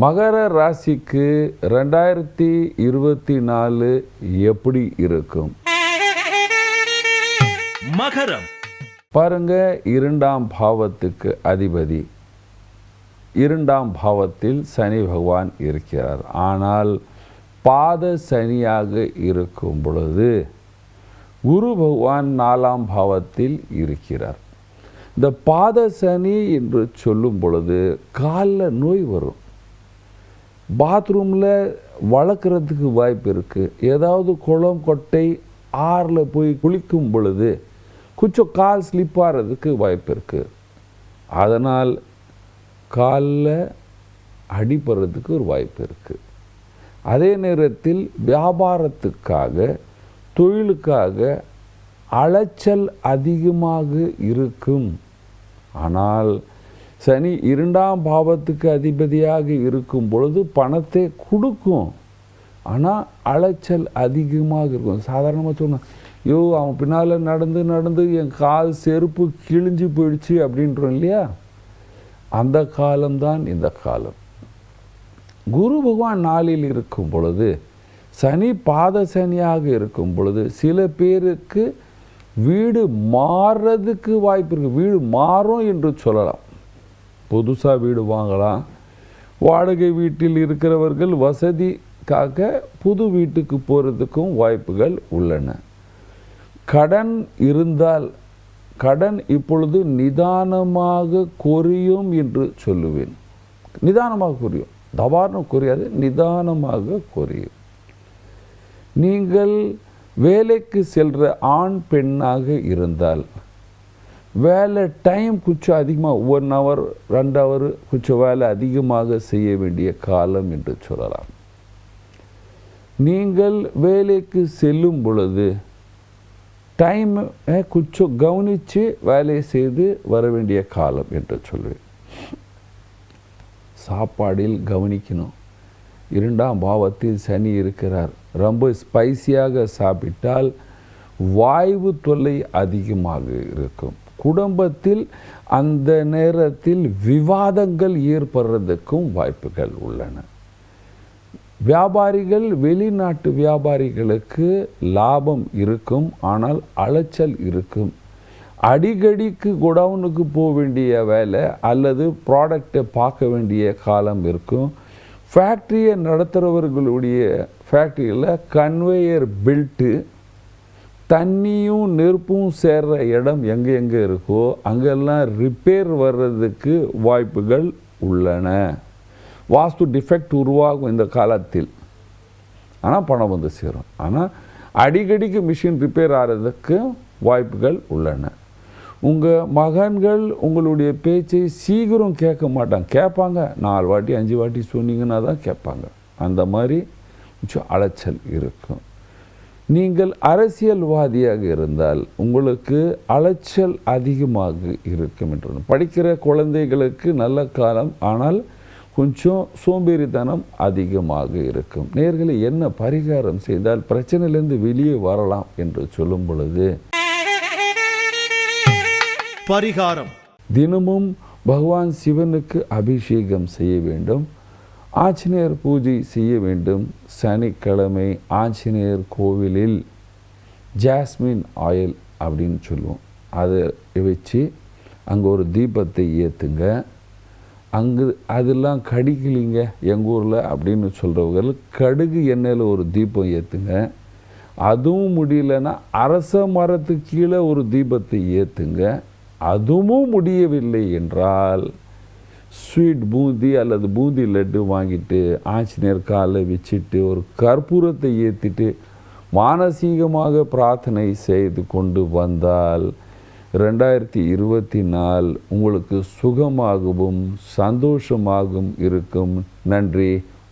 மகர ராசிக்கு ரெண்டாயிரத்தி இருபத்தி நாலு எப்படி இருக்கும்? மகரம். பாருங்க இரண்டாம் பாவத்துக்கு அதிபதி. இரண்டாம் பாவத்தில் சனி பகவான் இருக்கிறார். ஆனால் பாத சனியாக இருக்கும் பொழுது குரு பகவான் நாலாம் பாவத்தில் இருக்கிறார். இந்த பாத சனி என்று சொல்லும் பொழுது காலில் நோய் வரும். பாத்ரூமில் வளர்க்குறதுக்கு வாய்ப்பு இருக்குது ஏதாவது குளம் கொட்டை ஆறில் போய் குளிக்கும் பொழுது கொஞ்சம் கால் ஸ்லிப் ஆகிறதுக்கு வாய்ப்பு இருக்குது அதனால் காலில் அடிபடுறதுக்கு ஒரு வாய்ப்பு இருக்குது அதே நேரத்தில் வியாபாரத்துக்காக தொழிலுக்காக அலைச்சல் அதிகமாக இருக்கும். ஆனால் சனி இரண்டாம் பாவத்துக்கு அதிபதியாக இருக்கும் பொழுது பணத்தை கொடுக்கும். ஆனால் அலைச்சல் அதிகமாக இருக்கும். சாதாரணமாக சொன்னேன் ஐயோ அவன் பின்னால் நடந்து நடந்து என் கால் செருப்பு கிழிஞ்சு போயிடுச்சு அப்படின்றோம் இல்லையா? அந்த காலம்தான் இந்த காலம். குரு பகவான் நாளில் இருக்கும் பொழுது சனி பாத சனியாக இருக்கும் பொழுது சில பேருக்கு வீடு மாறுறதுக்கு வாய்ப்பு இருக்குது வீடு மாறும் என்று சொல்லலாம். புதுசாக வீடு வாங்கலாம். வாடகை வீட்டில் இருக்கிறவர்கள் வசதிக்காக புது வீட்டுக்கு போகிறதுக்கும் வாய்ப்புகள் உள்ளன. கடன் இருந்தால் கடன் இப்பொழுது நிதானமாக குறையும் என்று சொல்லுவேன். நிதானமாக குறையும். தவாரணம் குறையாது நிதானமாக குறையும். நீங்கள் வேலைக்கு செல்கிற ஆண் பெண்ணாக இருந்தால் வேலை டைம் கொஞ்சம் அதிகமாக ஒன் ஹவர் ரெண்டு ஹவர் கொஞ்சம் வேலை அதிகமாக செய்ய வேண்டிய காலம் என்று சொல்லலாம். நீங்கள் வேலைக்கு செல்லும் பொழுது டைம் கொஞ்சம் கவனித்து வேலை செய்து வர வேண்டிய காலம் என்று சொல்வேன். சாப்பாடில் கவனிக்கணும். இரண்டாம் பாவத்தில் சனி இருக்கிறார். ரொம்ப ஸ்பைசியாக சாப்பிட்டால் வாய்வு தொல்லை அதிகமாக இருக்கும். குடும்பத்தில் அந்த நேரத்தில் விவாதங்கள் ஏற்படுறதுக்கும் வாய்ப்புகள் உள்ளன. வியாபாரிகள் வெளிநாட்டு வியாபாரிகளுக்கு லாபம் இருக்கும் ஆனால் அலைச்சல் இருக்கும். அடிக்கடிக்கு குடவுனுக்கு போக வேண்டிய வேலை அல்லது ப்ராடக்டை பார்க்க வேண்டிய காலம் இருக்கும். ஃபேக்ட்ரியை நடத்துகிறவர்களுடைய ஃபேக்ட்ரியில் கன்வேயர் பெல்ட்டு தண்ணியும் நெருப்பும் சேர்ற இடம் எங்கே எங்கே இருக்கோ அங்கெல்லாம் ரிப்பேர் வர்றதுக்கு வாய்ப்புகள் உள்ளன. வாஸ்து டிஃபெக்ட் உருவாகும் இந்த காலத்தில். ஆனால் பணம் வந்து சேரும். ஆனால் அடிக்கடிக்கு மிஷின் ரிப்பேர் ஆகிறதுக்கு வாய்ப்புகள் உள்ளன. உங்கள் மகன்கள் உங்களுடைய பேச்சை சீக்கிரம் கேட்க மாட்டாங்க. கேட்பாங்க. நாலு வாட்டி அஞ்சு வாட்டி சொன்னீங்கன்னா தான் கேட்பாங்க. அந்த மாதிரி கொஞ்சம் அலைச்சல் இருக்கும். நீங்கள் அரசியல்வாதியாக இருந்தால் உங்களுக்கு அலைச்சல் அதிகமாக இருக்கும் என்று படிக்கிற குழந்தைகளுக்கு நல்ல காலம் ஆனால் கொஞ்சம் சோம்பேறித்தனம் அதிகமாக இருக்கும். நேர்களை என்ன பரிகாரம் செய்தால் பிரச்சனையிலேருந்து வெளியே வரலாம் என்று சொல்லும் பொழுது பரிகாரம். தினமும் பகவான் சிவனுக்கு அபிஷேகம் செய்ய வேண்டும். ஆஞ்சநேயர் பூஜை செய்ய வேண்டும். சனிக்கிழமை ஆஞ்சநேயர் கோவிலில் ஜாஸ்மின் ஆயில் அப்படின்னு சொல்லுவோம். அதை வச்சு அங்கே ஒரு தீபத்தை ஏற்றுங்க அங்கு அதெல்லாம் கடிக்கலிங்க எங்கள் ஊரில் அப்படின்னு சொல்கிறவர்கள் கடுகு எண்ணெயில் ஒரு தீபம் ஏற்றுங்க அதுவும் முடியலன்னா அரச மரத்துக்கு கீழே ஒரு தீபத்தை ஏற்றுங்க அதுவும் முடியவில்லை என்றால் ஸ்வீட் பூந்தி அல்லது பூந்தி லட்டு வாங்கிட்டு ஆஞ்சநேயர் காலில் வச்சுட்டு ஒரு கற்பூரத்தை ஏற்றிட்டு மானசீகமாக பிரார்த்தனை செய்து கொண்டு வந்தால் ரெண்டாயிரத்தி இருபத்தி நாள் உங்களுக்கு சுகமாகவும் சந்தோஷமாகவும் இருக்கும். நன்றி.